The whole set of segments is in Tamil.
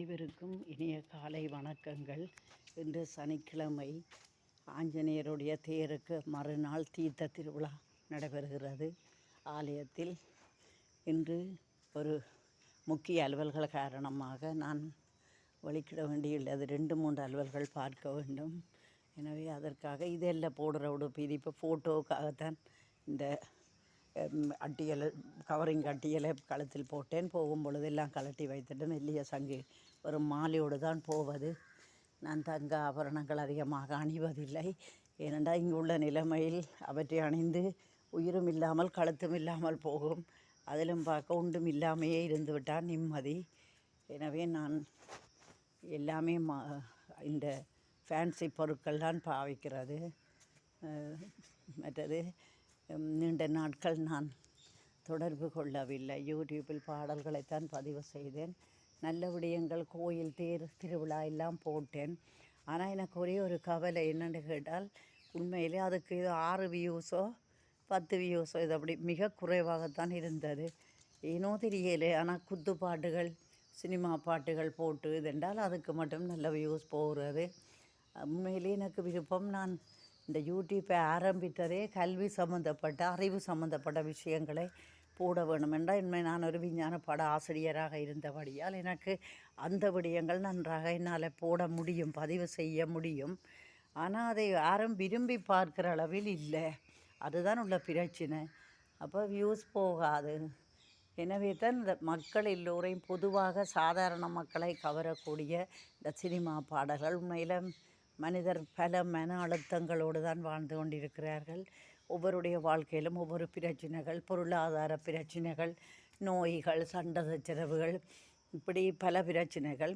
அனைவருக்கும் இனிய காலை வணக்கங்கள். இன்று சனிக்கிழமை ஆஞ்சநேயருடைய தேருக்கு மறுநாள் தீர்த்த திருவிழா நடைபெறுகிறது. ஆலயத்தில் இன்று ஒரு முக்கிய அலுவல்கள் காரணமாக நான் வழிக்கிட வேண்டியுள்ளது. ரெண்டு மூன்று அலுவல்கள் பார்க்க வேண்டும். எனவே அதற்காக இதெல்லாம் போடுற உடுப்பு இது இப்போ ஃபோட்டோவுக்காகத்தான் இந்த அட்டியலை கவரிங் அட்டியலை கழுத்தில் போட்டேன். போகும் பொழுதெல்லாம் கழட்டி வைத்துட்டு மெல்லிய சங்கு ஒரு மாலையோடு தான் போவது. நான் தங்க ஆபரணங்கள் அதிகமாக அணிவதில்லை. ஏனென்றால் இங்கு உள்ள நிலைமையில் அவற்றை அணிந்து உயிரும் இல்லாமல் கழுத்தும் இல்லாமல் போகும். அதிலும் பார்க்க உண்டும் இல்லாமையே இருந்துவிட்டால் நிம்மதி. எனவே நான் எல்லாமே மா இந்த ஃபேன்சி பொருட்கள் தான் பாவிக்கிறது. மற்றது நீண்ட நாட்கள் நான் தொடர்பு கொள்ளவில்லை. யூடியூப்பில் பாடல்களைத்தான் பதிவு செய்தேன். நல்ல விடயங்கள் கோயில் தேர் திருவிழா எல்லாம் போட்டேன். ஆனால் எனக்கு ஒரே ஒரு கவலை என்னென்னு கேட்டால் உண்மையிலே அதுக்கு இது ஆறு வியூஸோ பத்து வியூஸோ இது அப்படி மிக குறைவாகத்தான் இருந்தது. ஏனோ தெரியலை ஆனால் குத்து பாட்டுகள் சினிமா பாட்டுகள் போட்டு இதென்றால் அதுக்கு மட்டும் நல்ல வியூஸ் போகிறது. உண்மையிலே எனக்கு விருப்பம் நான் இந்த யூடியூப்பை ஆரம்பித்ததே கல்வி சம்மந்தப்பட்ட அறிவு சம்மந்தப்பட்ட விஷயங்களை போட வேணும் என்றால் இனிமேல் நான் ஒரு விஞ்ஞான பட ஆசிரியராக இருந்தபடியால் எனக்கு அந்த விடயங்கள் நன்றாக என்னால் போட முடியும் பதிவு செய்ய முடியும். ஆனால் அதை யாரும் விரும்பி பார்க்குற அளவில் இல்லை. அதுதான் உள்ள பிரச்சனை. அப்போ வியூஸ் போகாது. எனவே தான் இந்த மக்கள் எல்லோரையும் பொதுவாக சாதாரண மக்களை கவரக்கூடிய இந்த சினிமா பாடல்கள் உண்மையில் மனிதர் பல மன அழுத்தங்களோடு தான் வாழ்ந்து கொண்டிருக்கிறார்கள். ஒவ்வொருடைய வாழ்க்கையிலும் ஒவ்வொரு பிரச்சனைகள் பொருளாதார பிரச்சனைகள் நோய்கள் சண்டை சச்சரவுகள் இப்படி பல பிரச்சனைகள்.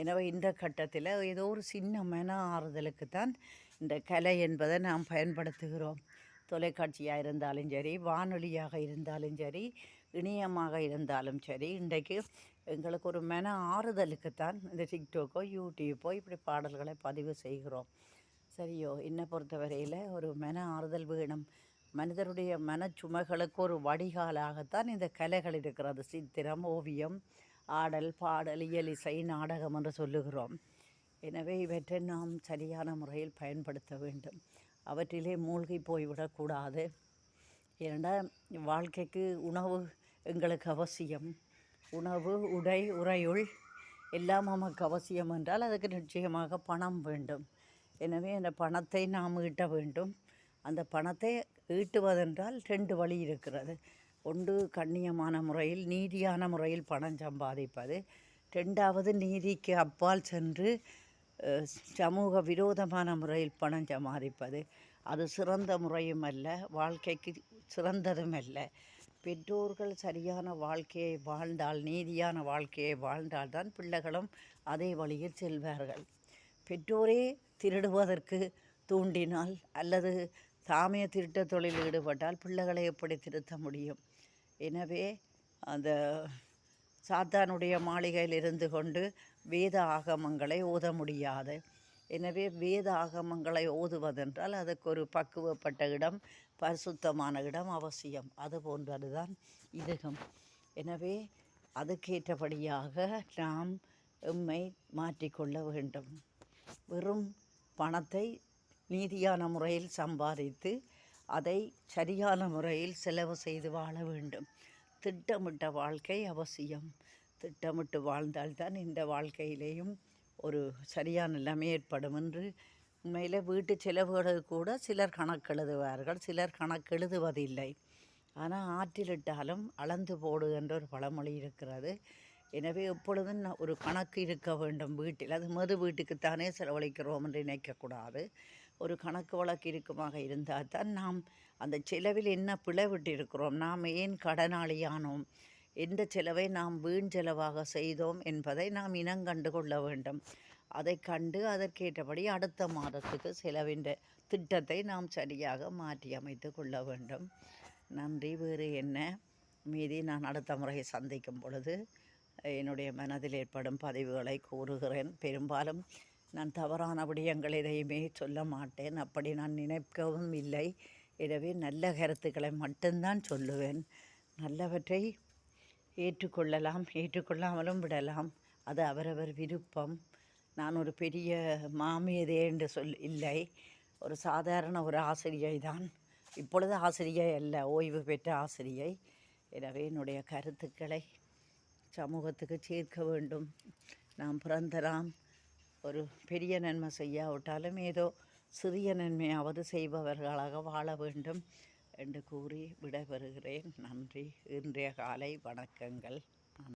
எனவே இந்த கட்டத்தில் ஏதோ ஒரு சின்ன மன ஆறுதலுக்கு தான் இந்த கலை என்பதை நாம் பயன்படுத்துகிறோம். தொலைக்காட்சியாக இருந்தாலும் சரி வானொலியாக இருந்தாலும் சரி இணையமாக இருந்தாலும் சரி இன்றைக்கு எங்களுக்கு ஒரு மன ஆறுதலுக்குத்தான் இந்த டிக்டோக்கோ யூடியூப்போ இப்படி பாடல்களை பதிவு செய்கிறோம். சரியோ? என்னை பொறுத்தவரையில் ஒரு மன ஆறுதல் வேணும். மனிதருடைய மனச்சுமைகளுக்கு ஒரு வடிகாலாகத்தான் இந்த கலைகள் இருக்கிறது. சித்திரம் ஓவியம் ஆடல் பாடல் இயலிசை நாடகம் என்று சொல்லுகிறோம். எனவே இவற்றை நாம் சரியான முறையில் பயன்படுத்த வேண்டும். அவற்றிலே மூழ்கி போய்விடக்கூடாது ஏனென்றால் வாழ்க்கைக்கு உணவு எங்களுக்கு அவசியம். உணவு உடை உறையுள் எல்லாம் நமக்கு அவசியம் என்றால் அதுக்கு நிச்சயமாக பணம் வேண்டும். எனவே அந்த பணத்தை நாம் ஈட்ட வேண்டும். அந்த பணத்தை ஈட்டுவதென்றால் ரெண்டு வழி இருக்கிறது. ஒன்று கண்ணியமான முறையில் நீதியான முறையில் பணம் சம்பாதிப்பது. ரெண்டாவது நீதிக்கு அப்பால் சென்று சமூக விரோதமான முறையில் பணம் சம்பாதிப்பது. அது சிறந்த முறையும் அல்ல வாழ்க்கைக்கு சிறந்ததும் அல்ல. பெற்றோர்கள் சரியான வாழ்க்கையை வாழ்ந்தால் நீதியான வாழ்க்கையை வாழ்ந்தால்தான் பிள்ளைகளும் அதே வழியில் செல்வார்கள். பெற்றோரே திருடுவதற்கு தூண்டினால் அல்லது தாமே திருட்ட தொழில் ஈடுபட்டால் பிள்ளைகளை எப்படி திருத்த முடியும்? எனவே அந்த சாத்தானுடைய மாளிகையில் இருந்து கொண்டு வேத ஆகமங்களை ஓத முடியாது. எனவே வேத ஆகமங்களை ஓதுவதென்றால் அதுக்கு ஒரு பக்குவப்பட்ட இடம் பரிசுத்தமான இடம் அவசியம். அது போன்றதுதான் இதுகம். எனவே அதுக்கேற்றபடியாக நாம் எம்மை மாற்றிக்கொள்ள வேண்டும். வெறும் பணத்தை நீதியான முறையில் சம்பாதித்து அதை சரியான முறையில் செலவு செய்து வாழ வேண்டும். திட்டமிட்ட வாழ்க்கை அவசியம். திட்டமிட்டு வாழ்ந்தால்தான் இந்த வாழ்க்கையிலேயும் ஒரு சரியான நிலைமை ஏற்படும் என்று உண்மையில் வீட்டு செலவுகளுக்கு கூட சிலர் கணக்கெழுதுவார்கள் சிலர் கணக்கெழுதுவதில்லை. ஆனால் ஆற்றிலிட்டாலும் அளந்து போடு என்ற ஒரு பழமொழி இருக்கிறது. எனவே எப்பொழுதும் நான் ஒரு கணக்கு இருக்க வேண்டும் வீட்டில். அது மது வீட்டுக்குத்தானே செலவழிக்கிறோம் என்று நினைக்கக்கூடாது ஒரு கணக்கு வழக்கு இருக்குமாக இருந்தால் தான் நாம் அந்த செலவில் என்ன பிளவிட்டு இருக்கிறோம் நாம் ஏன் கடனாளியானோம்? எந்த செலவை நாம் வீண் செலவாக செய்தோம் என்பதை நாம் இனங்கண்டு கொள்ள வேண்டும். அதை கண்டு அதற்கேற்றபடி அடுத்த மாதத்துக்கு செலவின் திட்டத்தை நாம் சரியாக மாற்றி அமைத்து கொள்ள வேண்டும். நன்றி. வேறு என்ன? மீதி நான் அடுத்த முறை சந்திக்கும் பொழுது என்னுடைய மனதில் ஏற்படும் பதிவுகளை கூறுகிறேன். பெரும்பாலும் நான் தவறான விடயங்கள் எதையுமே சொல்ல மாட்டேன். அப்படி நான் நினைக்கவும் இல்லை. எனவே நல்ல கருத்துக்களை மட்டும்தான் சொல்லுவேன். நல்லவற்றை ஏற்றுக்கொள்ளலாம் ஏற்றுக்கொள்ளாமலும் விடலாம். அது அவரவர் விருப்பம். நான் ஒரு பெரிய மாமியதே என்று சொல் இல்லை. ஒரு சாதாரண ஒரு ஆசிரியை தான். இப்பொழுது ஆசிரியை அல்ல ஓய்வு பெற்ற ஆசிரியை. எனவே என்னுடைய கருத்துக்களை சமூகத்துக்கு சேர்க்க வேண்டும். நாம் பிறந்தராம் ஒரு பெரிய நன்மை செய்யாவிட்டாலும் ஏதோ சிறிய நன்மையாவது செய்பவர்களாக வாழ வேண்டும் என்று கூறி விடைபெறுகிறேன். நன்றி. இன்றைய காலை வணக்கங்கள்.